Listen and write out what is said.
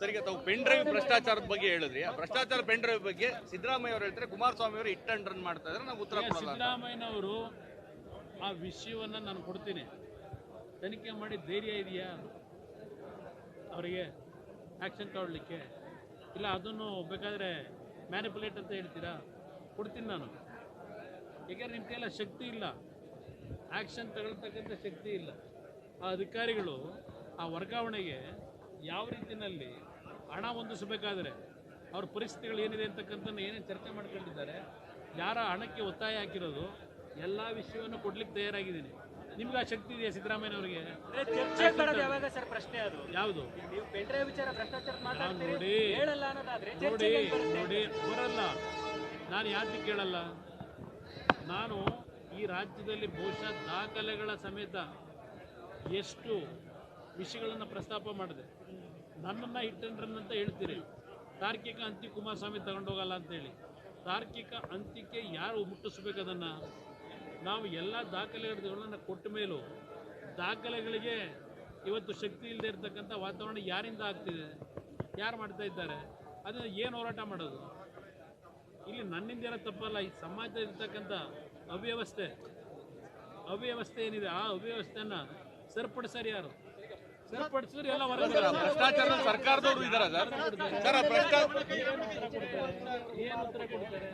Sir ಈಗ ತಾವು pen drive ಭ್ರಷ್ಟಾಚಾರದ ಬಗ್ಗೆ ಹೇಳಿದ್ರಿ. ಆ ಭ್ರಷ್ಟಾಚಾರ ಪೆನ್ ಡ್ರೈವ್ ಬಗ್ಗೆ ಸಿದ್ದರಾಮಯ್ಯ ಅವರು ಹೇಳ್ತಾರೆ, ಕುಮಾರಸ್ವಾಮಿ ಅವರು ಇಟ್ ಅಂಡ್ ರನ್ ಮಾಡ್ತಾ ಇದ್ರೆ ನಾವು ಉತ್ತರ. ಸಿದ್ದರಾಮಯ್ಯನವರು ಆ ವಿಷಯವನ್ನು ನಾನು ಕೊಡ್ತೀನಿ. ತನಿಖೆ ಮಾಡಿ ಧೈರ್ಯ ಇದೆಯಾ? ಅವರಿಗೆ ಆ್ಯಕ್ಷನ್ ತಗೊಳ್ಳಿಕ್ಕೆ. ಇಲ್ಲ, ಅದನ್ನು ಬೇಕಾದರೆ ಮ್ಯಾನಿಪುಲೇಟ್ ಅಂತ ಹೇಳ್ತೀರಾ? ಕೊಡ್ತೀನಿ ನಾನು. ಯಾಕೆಂದ್ರೆ ನಿಮ್ಮ ಕೈಯಲ್ಲಿ ಶಕ್ತಿ ಇಲ್ಲ. ಆ್ಯಕ್ಷನ್ ತಗೊಳ್ತಕ್ಕಂಥ ಶಕ್ತಿ ಇಲ್ಲ. ಆ ಅಧಿಕಾರಿಗಳು ಆ ವರ್ಗಾವಣೆಗೆ ಯಾವ ರೀತಿಯಲ್ಲಿ ಹಣ ಹೊಂದಿಸಬೇಕಾದ್ರೆ ಅವ್ರ ಪರಿಸ್ಥಿತಿಗಳು ಏನಿದೆ ಅಂತಕ್ಕಂಥ ಏನೇನು ಚರ್ಚೆ ಮಾಡ್ಕೊಂಡಿದ್ದಾರೆ ಯಾರ ಹಣಕ್ಕೆ ಒತ್ತಾಯ ಹಾಕಿರೋದು ಎಲ್ಲ ವಿಷಯವನ್ನು ಕೊಡ್ಲಿಕ್ಕೆ ತಯಾರಾಗಿದ್ದೀನಿ. ನಿಮ್ಗೆ ಆ ಶಕ್ತಿ ಇದೆಯಾ ಸಿದ್ದರಾಮಯ್ಯನವರಿಗೆ ಚರ್ಚೆ ಬರೋದು ಯಾವಾಗ ಸರ್ ಪ್ರಶ್ನೆ ಅದು? ಯಾವುದು? ನೋಡಿ ನೋಡಿ ನೋಡಿ ಬರಲ್ಲ. ನಾನು ಯಾಕೆ ಕೇಳಲ್ಲ. ನಾನು ಈ ರಾಜ್ಯದಲ್ಲಿ ಬಹುಶಃ ದಾಖಲೆಗಳ ಸಮೇತ ಎಷ್ಟು ವಿಷಯಗಳನ್ನು ಪ್ರಸ್ತಾಪ ಮಾಡಿದೆ. ನನ್ನನ್ನು ಹಿಟ್ ಅಂತ ಹೇಳ್ತೀರಿ. ತಾರ್ಕಿಕ ಅಂತಿ ಕುಮಾರಸ್ವಾಮಿ ತಗೊಂಡೋಗಲ್ಲ ಅಂತೇಳಿ ತಾರ್ಕಿಕ ಅಂತ್ಯಕ್ಕೆ ಯಾರು ಮುಟ್ಟಿಸ್ಬೇಕು ಅದನ್ನು? ನಾವು ಎಲ್ಲ ದಾಖಲೆಗಳನ್ನು ಕೊಟ್ಟ ಮೇಲೂ ದಾಖಲೆಗಳಿಗೆ ಇವತ್ತು ಶಕ್ತಿ ಇಲ್ಲದೆ ಇರತಕ್ಕಂಥ ವಾತಾವರಣ ಯಾರಿಂದ ಆಗ್ತಿದೆ? ಯಾರು ಮಾಡ್ತಾ ಇದ್ದಾರೆ? ಅದನ್ನು ಏನು ಹೋರಾಟ ಮಾಡೋದು? ಇಲ್ಲಿ ನನ್ನಿಂದ ಏನೋ ತಪ್ಪಲ್ಲ. ಈ ಸಮಾಜದಲ್ಲಿರ್ತಕ್ಕಂಥ ಅವ್ಯವಸ್ಥೆ. ಅವ್ಯವಸ್ಥೆ ಏನಿದೆ? ಆ ಅವ್ಯವಸ್ಥೆಯನ್ನು ಸರಿಪಡಿಸೋರು ಯಾರು? ಸರ್, ಸರ್ಕಾರದವರು ಇದಾರ ಸರ್. ಸರ್ ಆ ಭ್ರಷ್ಟಾಚಾರ ಏನು ಉತ್ತರ ಕೊಡ್ತಾರೆ?